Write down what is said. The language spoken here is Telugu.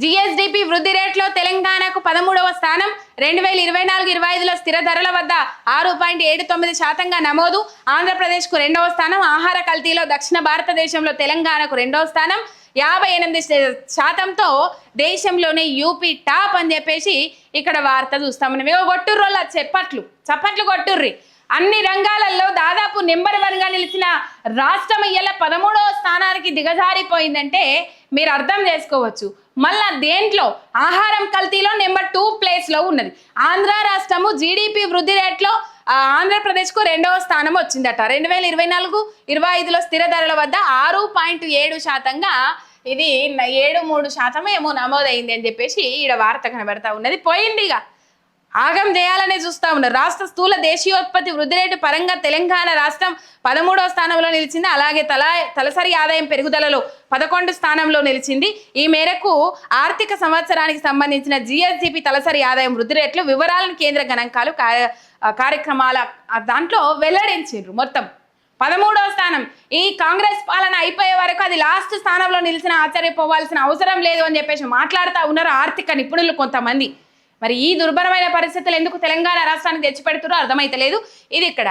జిఎస్డిపి వృద్ధి రేట్లో తెలంగాణకు పదమూడవ స్థానం రెండు వేల ఇరవై నాలుగు ఇరవై ఐదులో స్థిర ధరల వద్ద ఆరు పాయింట్ ఏడు తొమ్మిది శాతంగా నమోదు. ఆంధ్రప్రదేశ్కు రెండవ స్థానం ఆహార కల్తీలో దక్షిణ భారతదేశంలో తెలంగాణకు రెండవ స్థానం. యాభై ఎనిమిది శాతంతో దేశంలోనే యూపీ టాప్ అని చెప్పేసి ఇక్కడ వార్త చూస్తాం మనం ఏవో కొట్టుర్రోళ్ళ చెప్పట్లు చప్పట్లు కొట్టుర్రి. అన్ని రంగాలలో దాదాపు నెంబర్ వన్గా నిలిచిన రాష్ట్రం ఇయ్యాల పదమూడవ స్థానానికి దిగజారిపోయిందంటే మీరు అర్థం చేసుకోవచ్చు. మళ్ళా దేంట్లో? ఆహారం కల్తీలో నెంబర్ టూ ప్లేస్లో ఉన్నది. ఆంధ్ర రాష్ట్రము జీడిపి వృద్ధి రేట్లో ఆంధ్రప్రదేశ్కు రెండవ స్థానం వచ్చిందట. రెండు వేల ఇరవై నాలుగు ఇరవై ఐదులో స్థిర ధరల వద్ద ఆరు పాయింట్ ఏడు శాతంగా ఇది ఏడు మూడు శాతం ఏమో నమోదైంది అని చెప్పేసి ఈడ వార్త కనబడతా ఉన్నది. పోయింది ఇక. ఆగం చేయాలనే చూస్తా ఉన్నారు. రాష్ట్ర స్థూల దేశీయోత్పత్తి వృద్ధి రేటు పరంగా తెలంగాణ రాష్ట్రం పదమూడవ స్థానంలో నిలిచింది. అలాగే తల తలసరి ఆదాయం పెరుగుదలలో పదకొండు స్థానంలో నిలిచింది. ఈ మేరకు ఆర్థిక సంవత్సరానికి సంబంధించిన జిఎస్డిపి తలసరి ఆదాయం వృద్ధి రేట్లు వివరాలను కేంద్ర గణాంకాలు కార్య- కార్యక్రమాల దాంట్లో వెల్లడించారు మొత్తం. పదమూడవ స్థానం. ఈ కాంగ్రెస్ పాలన అయిపోయే వరకు అది లాస్ట్ స్థానంలో నిలిచిన ఆశ్చర్యపోవాల్సిన అవసరం లేదు అని చెప్పేసి మాట్లాడుతూ ఉన్నారు ఆర్థిక నిపుణులు కొంతమంది. మరి ఈ దుర్భరమైన పరిస్థితులు ఎందుకు తెలంగాణ రాష్ట్రానికి తెచ్చిపెడుతురో అర్థమైతలేదు. ఇది ఇక్కడ.